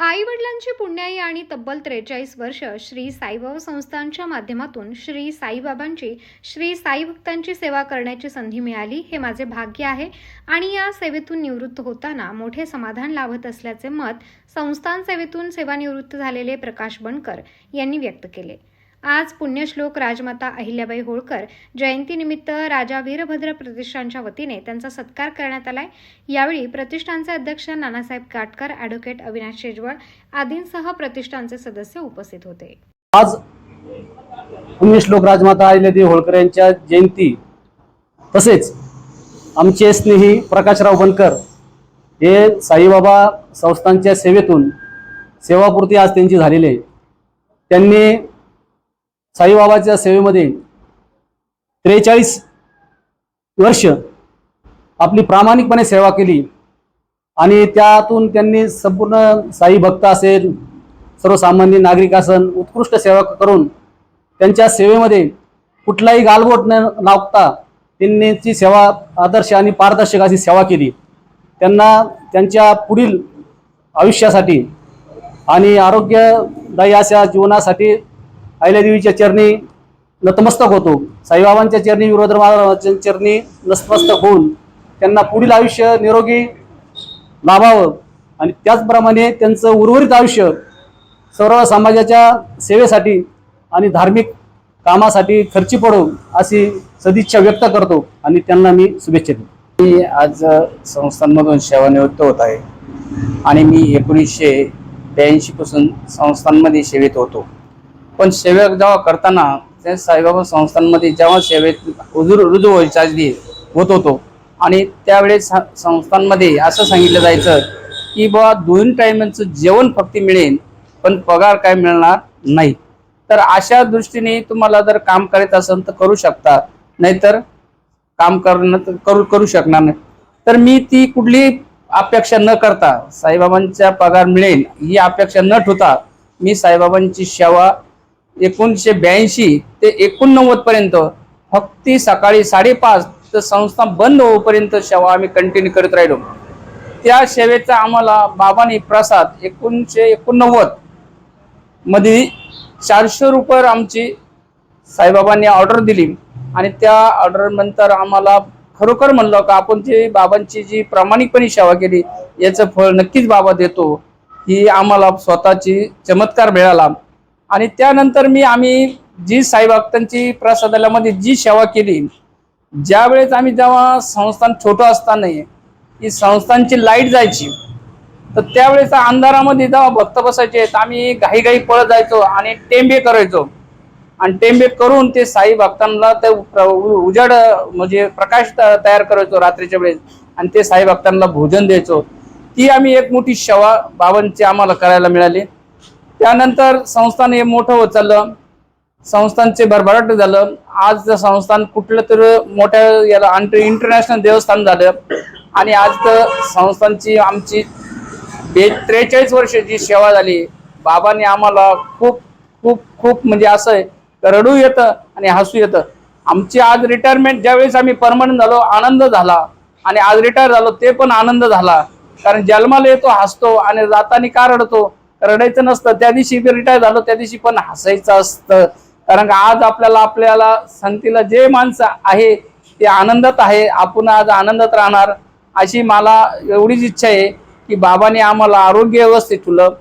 आई वडिलांची पुण्याई आणि तब्बल त्रेचाळीस वर्ष श्री साईबाबा संस्थांच्या माध्यमातून श्री साईबाबांची श्री साई भक्तांची सेवा करण्याची संधी मिळाली हे माझे भाग्य आहे. आणि या सेवेतून निवृत्त होताना मोठे समाधान लाभत असल्याचे मत संस्थान सेवेतून सेवानिवृत्त झालेले प्रकाश बनकर यांनी व्यक्त केले. आज पुण्यश्लोक राजमाता अहिल्याबाई होळकर जयंतीनिमित्त राजा वीरभद्र प्रतिष्ठानच्या वतीने त्यांचा सत्कार करण्यात आलाय. यावेळी प्रतिष्ठानचे अध्यक्ष नानासाहेब काटकर ॲडव्होकेट अविनाश शेजवळ आदींसह प्रतिष्ठानचे सदस्य उपस्थित होते. आज पुण्यश्लोक राजमाता अहिल्यादेवी होळकर यांच्या जयंती तसेच आमचे स्नेही प्रकाशराव बनकर हे साईबाबा संस्थांच्या सेवेतून सेवापूर्ती आज त्यांची झालेली आहे. त्यांनी साईबाबाच्या सेवेमध्ये त्रेचाळीस वर्ष आपली प्रामाणिकपणे सेवा केली. आणि त्यातून त्यांनी संपूर्ण साई भक्त असेल सर्वसामान्य नागरिक असन उत्कृष्ट सेवा करून त्यांच्या सेवेमध्ये कुठलाही गालबोट न लावता त्यांनी ती सेवा आदर्श आणि पारदर्शक अशी सेवा केली. त्यांना त्यांच्या पुढील आयुष्यासाठी आणि आरोग्यदायी अशा जीवनासाठी अहिल्यादेवीच्या चरणी नतमस्तक होतो. साईबाबांच्या चरणी विरोधर महाराजांच्या चरणी नतमस्तक होऊन त्यांना पुढील आयुष्य निरोगी लाभावं. आणि त्याचप्रमाणे त्यांचं उर्वरित आयुष्य सर्व समाजाच्या सेवेसाठी आणि धार्मिक कामासाठी खर्ची पडो अशी सदिच्छा व्यक्त करतो आणि त्यांना मी शुभेच्छा देतो. मी आज संस्थांमधून सेवानिवृत्त होत आहे. आणि मी एकोणीसशे ब्याऐंशी पासून संस्थांमध्ये सेवेत होतो. पण सेवा जेव्हा करताना त्या साईबाबा संस्थांमध्ये जेव्हा सेवेत रुजू रुजू व्हायचा होत होतो. आणि त्यावेळेस संस्थांमध्ये असं सांगितलं जायचं की बाबा दोन टायमांचं जेवण फक्त मिळेल पण पगार काय मिळणार नाही. तर अशा दृष्टीने तुम्हाला जर काम करायचं असेल तर करू शकता नाहीतर काम करणं करू करू शकणार नाही. तर मी ती कुठली अपेक्षा न करता साईबाबांचा पगार मिळेल ही अपेक्षा न ठेवता मी साईबाबांची सेवा एकोणीसशे ब्याऐंशी ते एकोणनव्वद पर्यंत. फक्त सकाळी साडेपाच तर संस्था बंद होईपर्यंत सेवा आम्ही कंटिन्यू करत राहिलो. त्या सेवेचा आम्हाला बाबांनी प्रसाद एकोणीसशे एकोणनव्वदमध्ये चारशे रुपये आमची साईबाबांनी ऑर्डर दिली. आणि त्या ऑर्डरनंतर आम्हाला खरोखर म्हणलं का आपण जे बाबांची जी प्रामाणिकपणे सेवा केली याचं फळ नक्कीच बाबा देतो. ही आम्हाला स्वतःची चमत्कार मिळाला. आणि त्यानंतर मी आम्ही जी साईभक्तांची प्रसादालयामध्ये जी सेवा केली ज्या वेळेस आम्ही जेव्हा संस्थान छोटं असताना ही संस्थांची लाइट जायची तर त्यावेळेस अंधारामध्ये जेव्हा भक्त बसायचे तर आम्ही घाई घाई पळत जायचो आणि टेंबे करायचो. आणि टेंबे करून ते साई भक्तांना ते प्र- उ- उजाड म्हणजे प्रकाश त- तयार करायचो रात्रीच्या वेळेस आणि ते साई भक्तांना भोजन द्यायचो. ती आम्ही एक मोठी सेवा बाबांची आम्हाला करायला मिळाली. त्यानंतर संस्थान हे मोठं होत चाललं. संस्थानचे भरभराट झालं. आज संस्थान कुठलं तर मोठ्या याला इंटरनॅशनल देवस्थान झालं. आणि आज तर संस्थांची आमची बे त्रेचाळीस वर्षाची सेवा झाली. बाबांनी आम्हाला खूप खूप खूप म्हणजे असं आहे रडू येतं आणि हसू येतं. आमची आज रिटायरमेंट ज्यावेळेस आम्ही परमनंट झालो आनंद झाला. आणि आज रिटायर झालो ते पण आनंद झाला. कारण जन्माला येतो हसतो आणि जाताना का रडतो? रडायचं नसतं. त्या दिवशी रिटायर झालो त्या दिवशी पण हसायचं असतं. कारण का आज आपल्याला आपल्याला संगतीला जे माणसं आहे ते आनंदात आहे. आपण आज आनंदात राहणार. अशी मला एवढीच इच्छा आहे की बाबाने आम्हाला आरोग्य व्यवस्थित ठेवलं.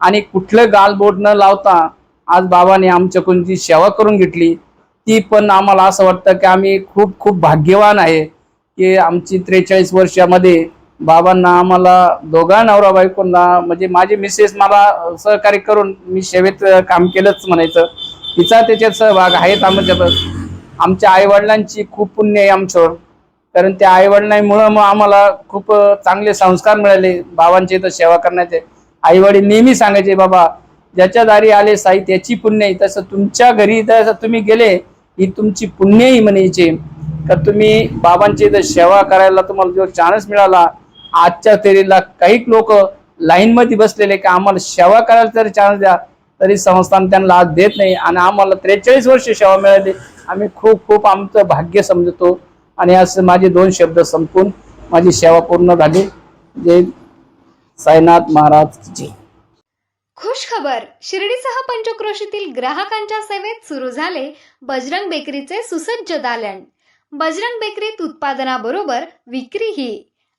आणि कुठलं गालबोट न लावता आज बाबाने आमच्याकडून जी सेवा करून घेतली ती पण आम्हाला असं वाटतं की आम्ही खूप खूप भाग्यवान आहे की आमची त्रेचाळीस वर्षामध्ये बाबांना आम्हाला दोघा नवरा बायकोंना म्हणजे माझे मिसेस मला सहकार्य करून मी सेवेत काम केलंच म्हणायचं. तिचा त्याच्यात सहभाग आहेत आमच्यात आमच्या आईवडिलांची खूप पुण्य आहे आमच्यावर. कारण त्या आईवडिलांमुळं मग आम्हाला खूप चांगले संस्कार मिळाले बाबांचे इथं सेवा करण्याचे. आईवडील नेहमी सांगायचे बाबा ज्याच्या दारी आले साई त्याची पुण्य आहे. तसं तुमच्या घरी जसं तुम्ही गेले ही तुमची पुण्यही म्हणायची. म्हणायचे का तुम्ही बाबांची इथं सेवा करायला तुम्हाला जो चान्स मिळाला आजच्या फेरीला काही लोक लाईन मध्ये बसलेले की आम्हाला सेवा करायला तरी चान्स द्या तरी संस्थान त्यांना आज देत नाही आणि आम्हाला त्रेचाळीस वर्ष सेवा मिळाली. आम्ही खूप खूप आमचं भाग्य समजतो आणि असं माझे दोन शब्द संपून माझी सेवा पूर्ण झाली. जय साईनाथ महाराज जी खुश खबर शिर्डीसह पंचक्रोशीतील ग्राहकांच्या सेवेत सुरू झाले बजरंग बेकरीचे सुसज्ज दालन. बजरंग बेकरीत उत्पादनाबरोबर विक्रीही